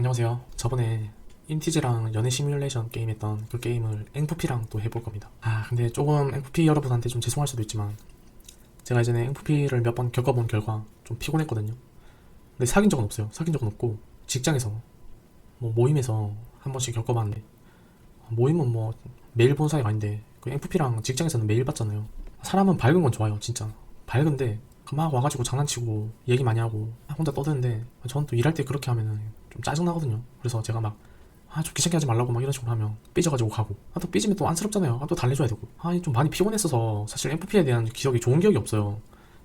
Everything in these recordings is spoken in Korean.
안녕하세요. 저번에 인티즈랑 연애 시뮬레이션 게임 했던 그 게임을 앵프피랑 또 해볼 겁니다. 아, 근데 조금 앵프피 여러분한테 좀 죄송할 수도 있지만 제가 예전에 앵프피를 몇 번 겪어본 결과 좀 피곤했거든요. 근데 사귄 적은 없어요. 사귄 적은 없고 직장에서 뭐 모임에서 한 번씩 겪어봤는데 모임은 뭐 매일 본 사이가 아닌데 그 앵프피랑 직장에서는 매일 봤잖아요. 사람은 밝은 건 좋아요, 진짜. 밝은데 막 와가지고 장난치고 얘기 많이 하고 혼자 떠드는데 저는 또 일할 때 그렇게 하면은 좀 짜증나거든요. 그래서 제가 막 아, 좀 귀찮게 하지 말라고 막 이런 식으로 하면 삐져가지고 가고. 아, 또 삐지면 또 안쓰럽잖아요. 아, 또 달래줘야 되고. 아, 좀 많이 피곤했어서 사실 MFP에 대한 기억이 좋은 기억이 없어요.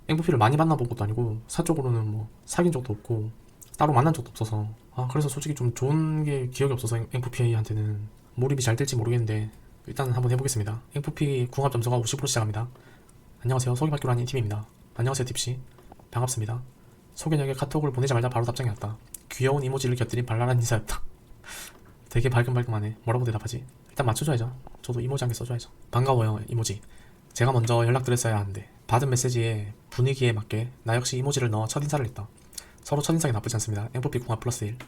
MFP를 많이 만나본 것도 아니고 사적으로는 뭐 사귄 적도 없고 따로 만난 적도 없어서 아, 그래서 솔직히 좀 좋은 게 기억이 없어서 MFP한테는 몰입이 잘 될지 모르겠는데 일단 한번 해보겠습니다. MFP 궁합 점수가 50% 시작합니다. 안녕하세요. 소개받기로 한 인팀입니다. 안녕하세요, tip씨. 반갑습니다. 소개녀에게 카톡을 보내자마자 바로 답장이 왔다. 귀여운 이모지를 곁들인 발랄한 인사였다. 되게 발금발금하네. 뭐라고 대답하지? 일단 맞춰줘야죠. 저도 이모지 한 개 써줘야죠. 반가워요, 이모지. 제가 먼저 연락드렸어야 하는데 받은 메시지에 분위기에 맞게 나 역시 이모지를 넣어 첫 인사를 했다. 서로 첫 인상이 나쁘지 않습니다. 앵포피 궁합 플러스 1.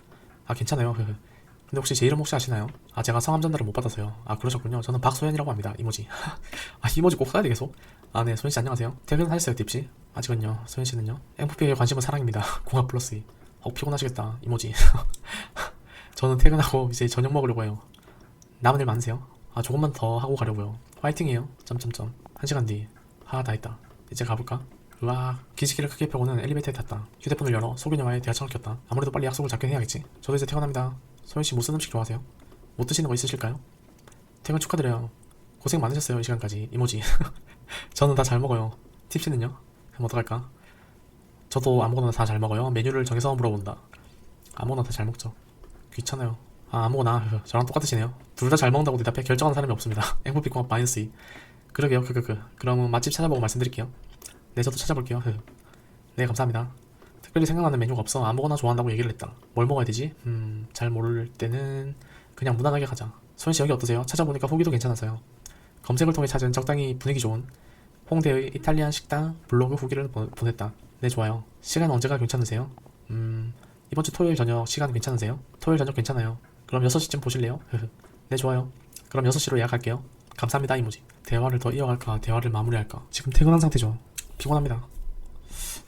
아 괜찮아요. 근데 혹시 제 이름 혹시 아시나요? 아 제가 성함 전달을 못 받아서요. 아 그러셨군요. 저는 박소연이라고 합니다. 이모지. 아 이모지 꼭 써야 돼 계속. 아 네, 소연 씨 안녕하세요. 퇴근하셨어요, 딥씨? 아직은요. 소연 씨는요? 앵포피의 관심은 사랑입니다. 궁합 플러스 2. 어 피곤하시겠다. 이모지. 저는 퇴근하고 이제 저녁 먹으려고 해요. 남은 일 많으세요? 아 조금만 더 하고 가려고요. 화이팅이에요. 점점점. 한 시간 뒤. 아다 했다. 이제 가볼까? 으악 기지개를 크게 펴고는 엘리베이터에 탔다. 휴대폰을 열어 소개녀와의 대화창을 켰다. 아무래도 빨리 약속을 잡긴 해야겠지. 저도 이제 퇴근합니다. 소연씨 무슨 음식 좋아하세요? 못 드시는 거 있으실까요? 퇴근 축하드려요. 고생 많으셨어요 이 시간까지. 이모지. 저는 다 잘 먹어요. 팁씨는요? 그럼 어떡할까? 저도 아무거나 다 잘 먹어요. 메뉴를 정해서 물어본다. 아무거나 다 잘 먹죠. 귀찮아요. 아, 아무거나. 저랑 똑같으시네요. 둘 다 잘 먹는다고 대답해 결정하는 사람이 없습니다. 앵무피 공합 마이너스 2. 그러게요. 크크크. 그럼 맛집 찾아보고 말씀드릴게요. 네, 저도 찾아볼게요. 흐. 네, 감사합니다. 특별히 생각나는 메뉴가 없어. 아무거나 좋아한다고 얘기를 했다. 뭘 먹어야 되지? 음, 잘 모를 때는 그냥 무난하게 가자. 소연씨 여기 어떠세요? 찾아보니까 후기도 괜찮아서요. 검색을 통해 찾은 적당히 분위기 좋은 홍대의 이탈리안 식당 블로그 후기를 보, 보냈다. 네, 좋아요. 시간 언제가 괜찮으세요? 음, 이번 주 토요일 저녁 시간 괜찮으세요? 토요일 저녁 괜찮아요. 그럼 6시쯤 보실래요? 네, 좋아요. 그럼 6시로 예약할게요. 감사합니다, 이모지. 대화를 더 이어갈까, 대화를 마무리할까? 지금 퇴근한 상태죠. 피곤합니다.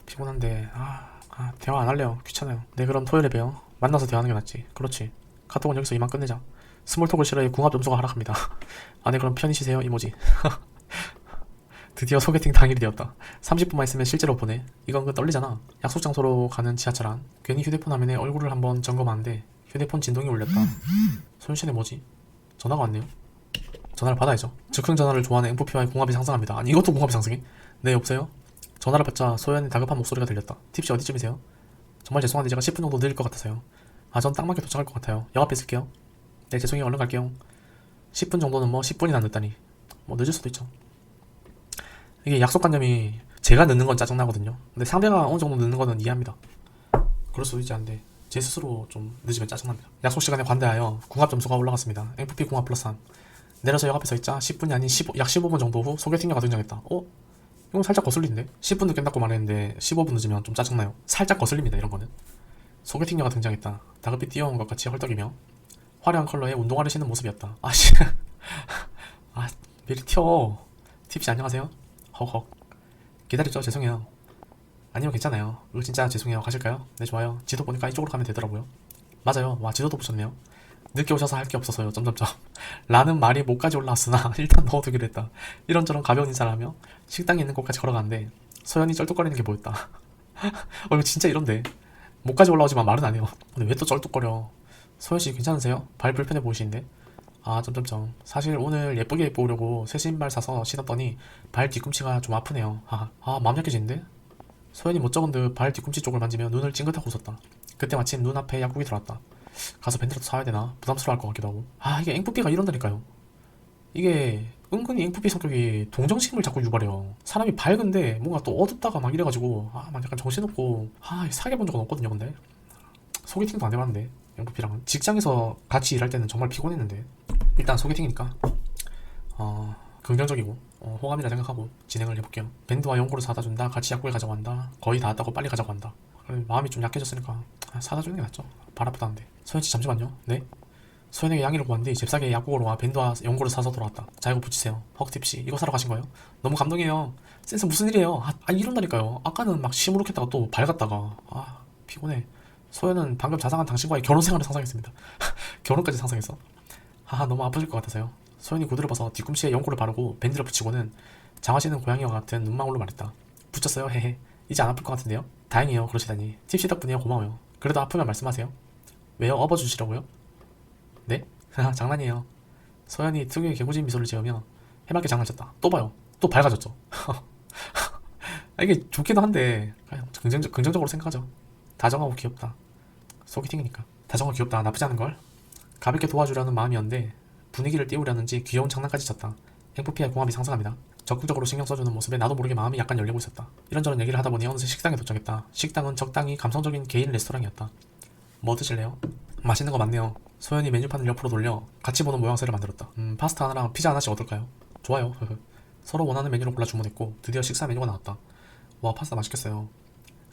피곤한데, 아, 아, 대화 안 할래요. 귀찮아요. 네, 그럼 토요일에 봬요. 만나서 대화하는 게 낫지. 그렇지. 카톡은 여기서 이만 끝내자. 스몰톡을 싫어해 궁합 점수가 하락합니다. 아, 네, 그럼 편히 쉬세요, 이모지. 드디어 소개팅 당일이 되었다. 30분만 있으면 실제로 보내. 이건 그 떨리잖아. 약속 장소로 가는 지하철 안. 괜히 휴대폰 화면에 얼굴을 한번 점검하는데 휴대폰 진동이 울렸다. 손신의 뭐지? 전화가 왔네요. 전화를 받아야죠. 즉흥 전화를 좋아하는 앵포피와의 궁합이 상승합니다. 아니 이것도 궁합이 상승해? 네 여보세요? 전화를 받자 소연의 다급한 목소리가 들렸다. 팁씨 어디쯤이세요? 정말 죄송한데 제가 10분 정도 늦을 것 같아서요. 아 전 딱 맞게 도착할 것 같아요. 영 앞에 있을게요. 네 죄송해요 얼른 갈게요. 10분 정도는 뭐 10분이나 늦다니. 뭐 늦을 수도 있죠. 이게 약속관념이 제가 늦는 건 짜증나거든요. 근데 상대가 어느 정도 늦는 거는 이해합니다. 그럴 수도 있지 않은데 제 스스로 좀 늦으면 짜증납니다. 약속 시간에 관대하여 궁합 점수가 올라갔습니다. FP 궁합 플러스 3. 내려서 역 앞에 서 있자 10분이 아닌 15, 약 15분 정도 후 소개팅녀가 등장했다. 어? 이건 살짝 거슬린데? 10분 늦겠다고 말했는데 15분 늦으면 좀 짜증나요. 살짝 거슬립니다 이런 거는. 소개팅녀가 등장했다. 다급히 뛰어온 것 같이 헐떡이며 화려한 컬러의 운동화를 신는 모습이었다. 아씨, 아 미리 튀어. 팁씨 안녕하세요. 헉헉. 기다렸죠? 죄송해요. 아니요, 괜찮아요. 이거 진짜 죄송해요. 가실까요? 네, 좋아요. 지도 보니까 이쪽으로 가면 되더라고요. 맞아요. 와, 지도도 보셨네요. 늦게 오셔서 할 게 없어서요. 점점점. 라는 말이 목까지 올라왔으나 일단 넣어두기로 했다. 이런저런 가벼운 인사를 하며 식당에 있는 곳까지 걸어가는데 소연이 쩔뚝거리는 게 보였다. 어, 이거 진짜 이런데. 목까지 올라오지만 말은 안 해요. 근데 왜 또 쩔뚝거려? 소연씨 괜찮으세요? 발 불편해 보이시는데? 아, 점점점. 사실 오늘 예쁘게 입고 오려고 새 신발 사서 신었더니 발 뒤꿈치가 좀 아프네요. 아, 아 마음 약해지는데? 소연이 못 적은 듯 발 뒤꿈치 쪽을 만지며 눈을 찡긋하고 웃었다. 그때 마침 눈앞에 약국이 들어왔다. 가서 밴드라도 사야 되나? 부담스러워할 것 같기도 하고. 아, 이게 앵뿌삐가 이런다니까요. 이게 은근히 앵뿌삐 성격이 동정심을 자꾸 유발해요. 사람이 밝은데 뭔가 또 어둡다가 막 이래가지고 아, 막 약간 정신없고 아, 사귀어 본 적은 없거든요, 근데. 소개팅도 안 해봤는데 앵뿌삐랑은 직장에서 같이 일할 때는 정말 피곤했는데 일단 소개팅이니까 어, 긍정적이고 어, 호감이라 생각하고 진행을 해볼게요. 밴드와 연고를 사다 준다. 같이 약국에 가자고 한다. 거의 다 왔다고 빨리 가자고 한다. 마음이 좀 약해졌으니까 아, 사다 주는 게 낫죠. 발 아프다는데. 소연 씨 잠시만요. 네? 소연에게 양해를 구한 뒤 잽싸게 약국으로 와 밴드와 연고를 사서 돌아왔다. 자 이거 붙이세요. 헉팁 씨 이거 사러 가신 거예요? 너무 감동해요. 센스 무슨 일이에요? 아, 아 이런다니까요. 아까는 막 시무룩했다가 또 밝았다가 아 피곤해. 소연은 방금 자상한 당신과의 결혼 생활을 상상했습니다. 결혼까지 상상했어. 하하 너무 아프실 것 같아서요. 소연이 구두를 벗어 뒤꿈치에 연고를 바르고 밴드를 붙이고는 장화시는 고양이와 같은 눈망울로 말했다. 붙였어요 헤헤. 이제 안 아플 것 같은데요? 다행이에요 그러시다니. 팁씨 덕분이에요 고마워요. 그래도 아프면 말씀하세요. 왜요? 업어주시라고요? 네? 장난이에요. 소연이 특유의 개구진 미소를 지으며 해맑게 장난쳤다. 또 봐요. 또 밝아졌죠. 아, 이게 좋기도 한데 긍정적, 긍정적으로 생각하죠. 다정하고 귀엽다. 소개팅이니까. 다정하고 귀엽다. 나쁘지 않은 걸. 가볍게 도와주려는 마음이었는데 분위기를 띄우려는지 귀여운 장난까지 쳤다. 행복피의 공합이 상승합니다. 적극적으로 신경 써주는 모습에 나도 모르게 마음이 약간 열리고 있었다. 이런저런 얘기를 하다 보니 어느새 식당에 도착했다. 식당은 적당히 감성적인 개인 레스토랑이었다. 뭐 드실래요? 맛있는 거 많네요. 소연이 메뉴판을 옆으로 돌려 같이 보는 모양새를 만들었다. 음, 파스타 하나랑 피자 하나씩 어떨까요? 좋아요. 서로 원하는 메뉴를 골라 주문했고 드디어 식사 메뉴가 나왔다. 와 파스타 맛있겠어요.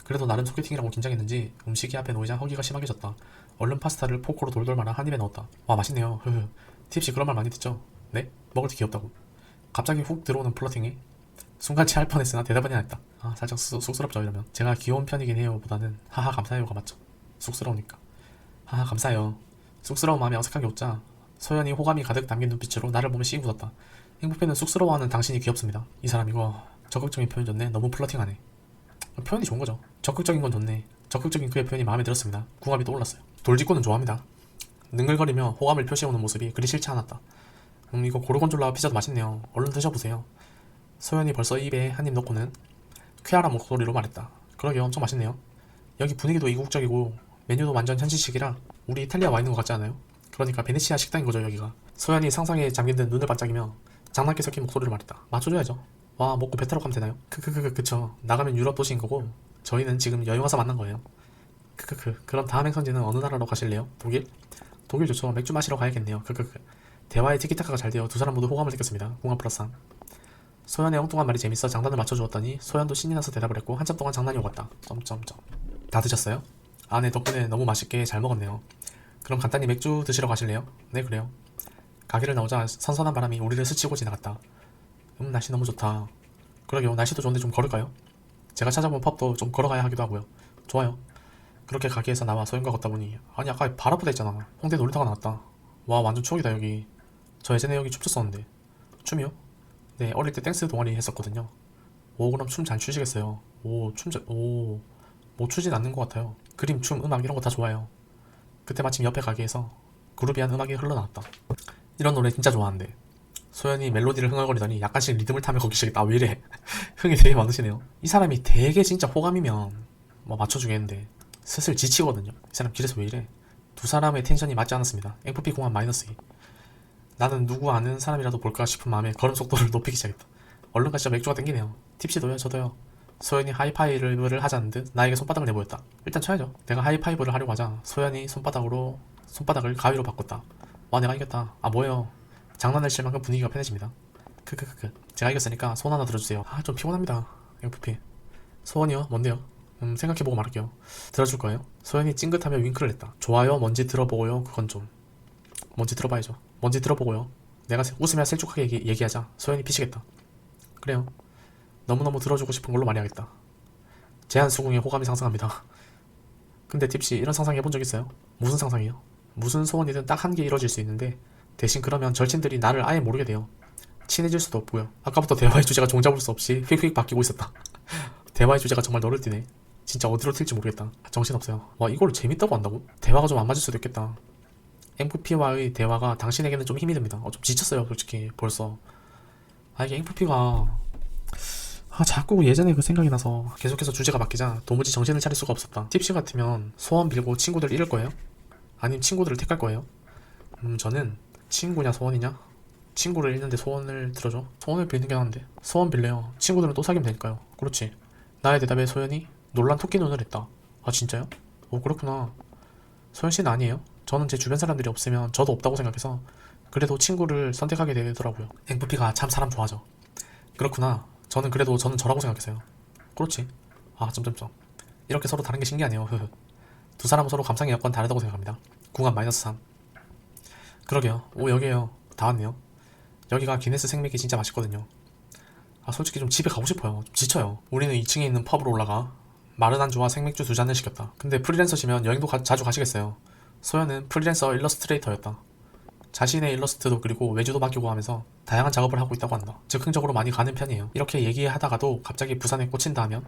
그래도 나름 소개팅이라고 긴장했는지 음식이 앞에 놓이자 허기가 심하게 졌다. 얼른 파스타를 포크로 돌돌 말아 한 입에 넣었다. 와 맛있네요. 흐흐. 팁씨 그런 말 많이 듣죠? 네? 먹을 때 귀엽다고. 갑자기 훅 들어오는 플러팅에 순간 체할 뻔했으나 대답은 해야 했다. 아 살짝 쑥, 쑥스럽죠 이러면. 제가 귀여운 편이긴 해요 보다는 하하 감사해요가 맞죠. 쑥스러우니까. 하하 감사해요. 쑥스러운 마음이 어색하게 웃자 소연이 호감이 가득 담긴 눈빛으로 나를 보며 씩 웃었다. 행복해는 쑥스러워하는 당신이 귀엽습니다. 이 사람 이거 적극적인 표현 좋네. 너무 플러팅하네. 표현이 좋은 거죠. 적극적인 건 좋네. 적극적인 그의 표현이 마음에 들었습니다. 궁합이 떠올랐어요. 돌직구는 좋아합니다. 능글거리며 호감을 표시해오는 모습이 그리 싫지 않았다. 음 이거 고르곤졸라 피자도 맛있네요. 얼른 드셔보세요. 소연이 벌써 입에 한 입 넣고는 쾌활한 목소리로 말했다. 그러게요. 엄청 맛있네요. 여기 분위기도 이국적이고 메뉴도 완전 현지식이라 우리 이탈리아 와 있는 것 같지 않아요? 그러니까 베네치아 식당인 거죠 여기가. 소연이 상상에 잠긴 듯 눈을 반짝이며 장난기 섞인 목소리로 말했다. 맞춰줘야죠. 와 먹고 배 타러 가면 되나요? 크크크 그쵸. 나가면 유럽 도시인 거고 저희는 지금 여행 와서 만난 거예요. 크크크 그럼 다음 행선지는 어느 나라로 가실래요? 독일? 독일 좋죠. 맥주 마시러 가야겠네요. 크크크 대화의 티키타카가 잘 되어 두 사람 모두 호감을 느꼈습니다. 공합 플러스 한. 소연의 엉뚱한 말이 재밌어 장단을 맞춰주었더니 소연도 신이 나서 대답을 했고 한참 동안 장난이 오갔다. 점점점. 다 드셨어요? 아, 네 덕분에 너무 맛있게 잘 먹었네요. 그럼 간단히 맥주 드시러 가실래요? 네 그래요. 가게를 나오자 선선한 바람이 우리를 스치고 지나갔다. 음 날씨 너무 좋다. 그러게요. 날씨도 좋은데 좀 걸을까요? 제가 찾아본 펍도 좀 걸어가야 하기도 하고요. 좋아요. 그렇게 가게에서 나와 소연과 걷다 보니 아니 아까 발 아프다 했잖아. 홍대 놀이터가 나왔다. 와 완전 추억이다 여기. 저 예전에 여기 춤췄었는데. 춤이요? 네 어릴 때 댄스 동아리 했었거든요. 오 그럼 춤 잘 추시겠어요. 오춤 잘.. 오... 못 추진 않는 것 같아요. 그림, 춤, 음악 이런 거 다 좋아요. 그때 마침 옆에 가게에서 그루비한 음악이 흘러나왔다. 이런 노래 진짜 좋아하는데 소연이 멜로디를 흥얼거리더니 약간씩 리듬을 타며 걷기 시작했다. 아, 왜 이래? 흥이 되게 많으시네요. 이 사람이 되게 진짜 호감이면 뭐 맞춰주겠는데 슬슬 지치거든요. 이 사람 길에서 왜 이래? 두 사람의 텐션이 맞지 않았습니다. FP 공합 마이너스 2. 나는 누구 아는 사람이라도 볼까 싶은 마음에 걸음 속도를 높이기 시작했다. 얼른 가시죠 맥주가 땡기네요. 팁시도요 저도요. 소연이 하이파이브를 하자는 듯 나에게 손바닥을 내보였다. 일단 쳐야죠. 내가 하이파이브를 하려고 하자 소연이 손바닥으로 손바닥을 가위로 바꿨다. 와 내가 이겼다. 아 뭐예요? 장난을 칠 만큼 분위기가 편해집니다. 크크크크. 제가 이겼으니까 손 하나 들어주세요. 아 좀 피곤합니다. FP. 소원이요? 뭔데요? 음 생각해보고 말할게요. 들어줄 거예요? 소연이 찡긋하며 윙크를 했다. 좋아요. 뭔지 들어보고요. 그건 좀. 뭔지 들어봐야죠. 뭔지 들어보고요. 내가 세- 웃으며 sel쭉하게 얘기, 얘기 하자. 소연이 피시겠다. 그래요. 너무너무 들어주고 싶은 걸로 말해야겠다. 제한 수긍에 호감이 상승합니다. 근데 tip씨 이런 상상 해본 적 있어요? 무슨 상상이요? 무슨 소원이든 딱 한 개 이뤄질 수 있는데 대신 그러면 절친들이 나를 아예 모르게 돼요. 친해질 수도 없고요. 아까부터 대화의 주제가 종잡을 수 없이 휙휙 바뀌고 있었다. 대화의 주제가 정말 너를 띠네. 진짜 어디로 튈지 모르겠다. 정신없어요. 와 이걸 재밌다고 한다고? 대화가 좀 안 맞을 수도 있겠다. MVP와의 대화가 당신에게는 좀 힘이 듭니다. 어, 좀 지쳤어요 솔직히 벌써. 아 이게 MVP가 아 자꾸 예전에 그 생각이 나서 계속해서 주제가 바뀌자 도무지 정신을 차릴 수가 없었다. 팁시 같으면 소원 빌고 친구들 잃을 거예요? 아니면 친구들을 택할 거예요? 음 저는 친구냐 소원이냐? 친구를 잃는데 소원을 들어줘? 소원을 빌는 게 나은데 소원 빌래요. 친구들은 또 사귀면 되니까요. 그렇지. 나의 대답에 소연이 놀란 토끼 눈을 했다. 아 진짜요? 오 그렇구나. 소연 씨는 아니에요? 저는 제 주변 사람들이 없으면 저도 없다고 생각해서 그래도 친구를 선택하게 되더라고요. MVP가 참 사람 좋아하죠. 그렇구나. 저는 그래도 저는 저라고 생각했어요. 그렇지. 아, 점점점. 이렇게 서로 다른 게 신기하네요. 두 사람은 서로 감상의 여건 다르다고 생각합니다. 궁합 마이너스 3 그러게요. 오 여기에요. 다 왔네요. 여기가 기네스 생맥이 진짜 맛있거든요. 아 솔직히 좀 집에 가고 싶어요. 좀 지쳐요. 우리는 2층에 있는 펍으로 올라가. 마른 안주와 생맥주 두 잔을 시켰다. 근데 프리랜서시면 여행도 가- 자주 가시겠어요. 소연은 프리랜서 일러스트레이터였다. 자신의 일러스트도 그리고 외주도 맡기고 하면서 다양한 작업을 하고 있다고 한다. 즉흥적으로 많이 가는 편이에요. 이렇게 얘기하다가도 갑자기 부산에 꽂힌다 하면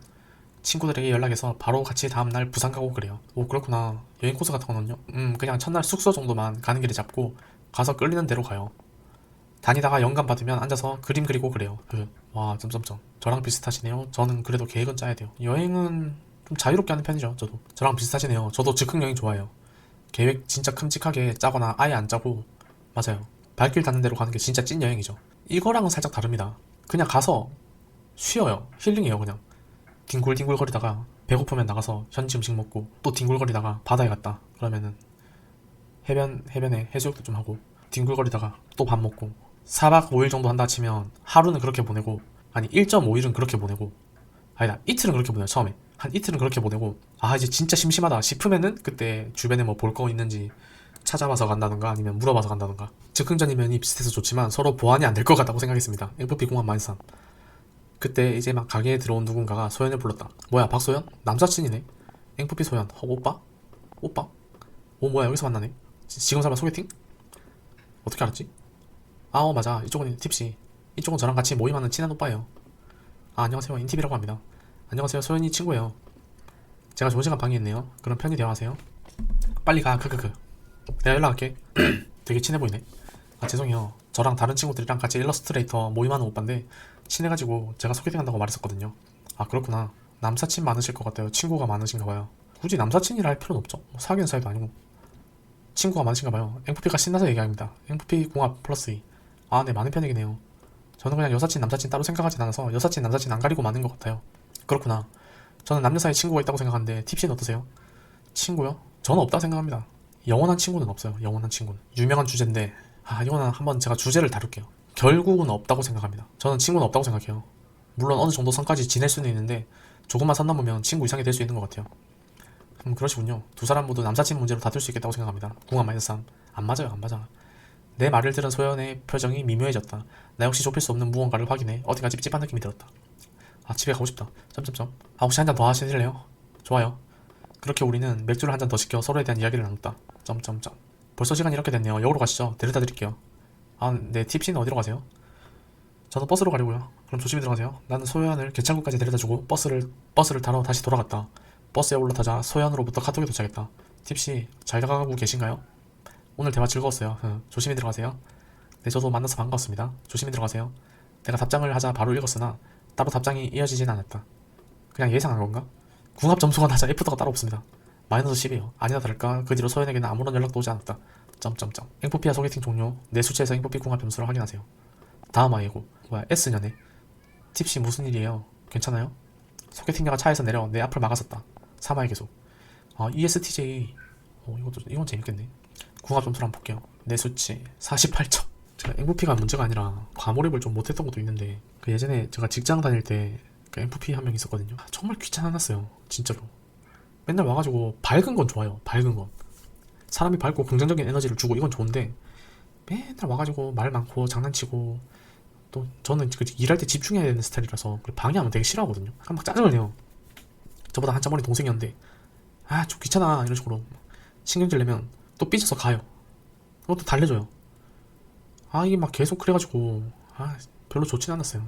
친구들에게 연락해서 바로 같이 다음날 부산 가고 그래요. 오 그렇구나. 여행 코스 같은 거는요? 음 그냥 첫날 숙소 정도만 가는 길에 잡고 가서 끌리는 대로 가요. 다니다가 영감 받으면 앉아서 그림 그리고 그래요. 그, 와 점점점. 저랑 비슷하시네요. 저는 그래도 계획은 짜야 돼요. 여행은 좀 자유롭게 하는 편이죠. 저도. 저랑 비슷하시네요. 저도 즉흥 여행 좋아해요. 계획 진짜 큼직하게 짜거나 아예 안 짜고 맞아요. 발길 닿는 대로 가는 게 진짜 찐 여행이죠. 이거랑은 살짝 다릅니다. 그냥 가서 쉬어요. 힐링해요 그냥. 뒹굴뒹굴 거리다가 배고프면 나가서 현지 음식 먹고 또 뒹굴거리다가 바다에 갔다 그러면은 해변 해변에 해수욕도 좀 하고 뒹굴거리다가 또 밥 먹고 4박 5일 정도 한다 치면 하루는 그렇게 보내고 아니 1.5일은 그렇게 보내고 아니다 이틀은 그렇게 보내요 처음에 한 이틀은 그렇게 보내고 아 이제 진짜 심심하다 싶으면은 그때 주변에 뭐 볼 거 있는지 찾아봐서 간다던가 아니면 물어봐서 간다던가 즉흥전이면이 비슷해서 좋지만 서로 보완이 안 될 것 같다고 생각했습니다 FP 공항 만산 그때 이제 막 가게에 들어온 누군가가 소연을 불렀다. 뭐야 박소연? 남사친이네. 앵프피 소연. 어 오빠? 오빠? 오 뭐야 여기서 만나네. 지- 지금 설마 소개팅? 어떻게 알았지? 아 어 맞아 이쪽은 팁시. 이쪽은 저랑 같이 모임하는 친한 오빠예요. 아 안녕하세요 인팁이라고 합니다. 안녕하세요 소연이 친구예요. 제가 좋은 시간 방해했네요. 그럼 편히 대화하세요. 빨리 가 크크크. 내가 연락할게. 되게 친해 보이네. 아 죄송해요. 저랑 다른 친구들이랑 같이 일러스트레이터 모임하는 오빠인데 친해가지고 제가 소개팅 한다고 말했었거든요. 아 그렇구나. 남사친 많으실 것 같아요. 친구가 많으신가 봐요. 굳이 남사친이라 할 필요는 없죠. 뭐 사귀는 사이도 아니고. 친구가 많으신가 봐요. 앵프피가 신나서 얘기합니다. 앵프피 궁합 플러스 2. 아, 네, 많은 편이긴 해요. 저는 그냥 여사친, 남사친 따로 생각하진 않아서 여사친, 남사친 안 가리고 많은 것 같아요. 그렇구나. 저는 남녀 사이 친구가 있다고 생각하는데 팁씨는 어떠세요? 친구요? 저는 없다고 생각합니다. 영원한 친구는 없어요. 영원한 친구는. 유명한 주제인데 아, 이거는 한번 제가 주제를 다룰게요. 결국은 없다고 생각합니다. 저는 친구는 없다고 생각해요. 물론 어느 정도 선까지 지낼 수는 있는데 조금만 선 넘으면 친구 이상이 될 수 있는 것 같아요. 음 그러시군요. 두 사람 모두 남사친 문제로 다툴 수 있겠다고 생각합니다. 궁합 마이너스 3. 안 맞아요, 안 맞아. 내 말을 들은 소연의 표정이 미묘해졌다. 나 역시 좁힐 수 없는 무언가를 확인해 어디가 찝찝한 느낌이 들었다. 아 집에 가고 싶다. 점점점. 아 혹시 한 잔 더 하실래요? 좋아요. 그렇게 우리는 맥주를 한 잔 더 시켜 서로에 대한 이야기를 나눴다. 점점점. 벌써 시간이 이렇게 됐네요. 역으로 가시죠. 데려다 드릴게요. 아, 네. 팁씨는 어디로 가세요? 저는 버스로 가려고요. 그럼 조심히 들어가세요. 나는 소연을 개창구까지 데려다주고 버스를 버스를 타러 다시 돌아갔다. 버스에 올라타자 소연으로부터 카톡이 도착했다. 팁씨 잘 가고 계신가요? 오늘 대화 즐거웠어요. 응, 조심히 들어가세요. 네, 저도 만나서 반가웠습니다. 조심히 들어가세요. 내가 답장을 하자 바로 읽었으나 따로 답장이 이어지진 않았다. 그냥 예상한 건가? 궁합 점수가 낮아 F도가 따로 없습니다. 마이너스 10이요. 아니나 다를까 그 뒤로 소연에게는 아무런 연락도 오지 않았다. 점점점. 앵포피아 소개팅 종료. 내 수치에서 앵포피 궁합 점수를 확인하세요. 다음 아이고. 뭐야 S년에. 팁씨 무슨 일이에요? 괜찮아요? 소개팅녀가 차에서 내려 내 앞을 막았었다. 사마이 계속. 아 ESTJ. 어 이것도 이건 재밌겠네. 궁합 점수를 한번 볼게요. 내 수치 48점. 제가 앵포피가 문제가 아니라 과몰입을 좀 못했던 것도 있는데 그 예전에 제가 직장 다닐 때그 앵포피 한명 있었거든요. 아, 정말 귀찮아놨어요. 진짜로. 맨날 와가지고 밝은 건 좋아요. 밝은 건. 사람이 밝고 긍정적인 에너지를 주고 이건 좋은데 맨날 와가지고 말 많고 장난치고 또 저는 그 일할 때 집중해야 되는 스타일이라서 그리고 방해하면 되게 싫어하거든요. 막 짜증을 내요. 저보다 한참 어린 동생이었는데 아 좀 귀찮아 이런 식으로 신경질 내면 또 삐져서 가요. 그것도 달래줘요. 아 이게 막 계속 그래가지고 아 별로 좋진 않았어요.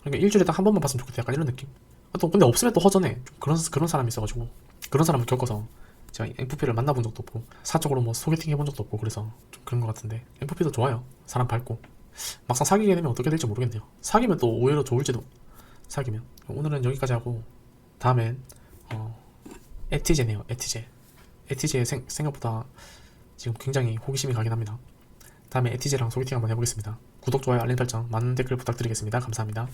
그러니까 일주일에 딱 한 번만 봤으면 좋겠다 약간 이런 느낌. 아, 또 근데 없으면 또 허전해. 좀 그런 그런 사람이 있어가지고 그런 사람을 겪어서 제가 FP를 만나본 적도 없고 사적으로 뭐 소개팅 해본 적도 없고 그래서 좀 그런 것 같은데 FP도 좋아요. 사람 밝고 막상 사귀게 되면 어떻게 될지 모르겠네요. 사귀면 또 오히려 좋을지도 사귀면 오늘은 여기까지 하고 다음엔 어 에티제네요. 에티제 에티제 생, 생각보다 지금 굉장히 호기심이 가긴 합니다. 다음에 에티제랑 소개팅 한번 해보겠습니다. 구독, 좋아요, 알림 설정, 많은 댓글 부탁드리겠습니다. 감사합니다.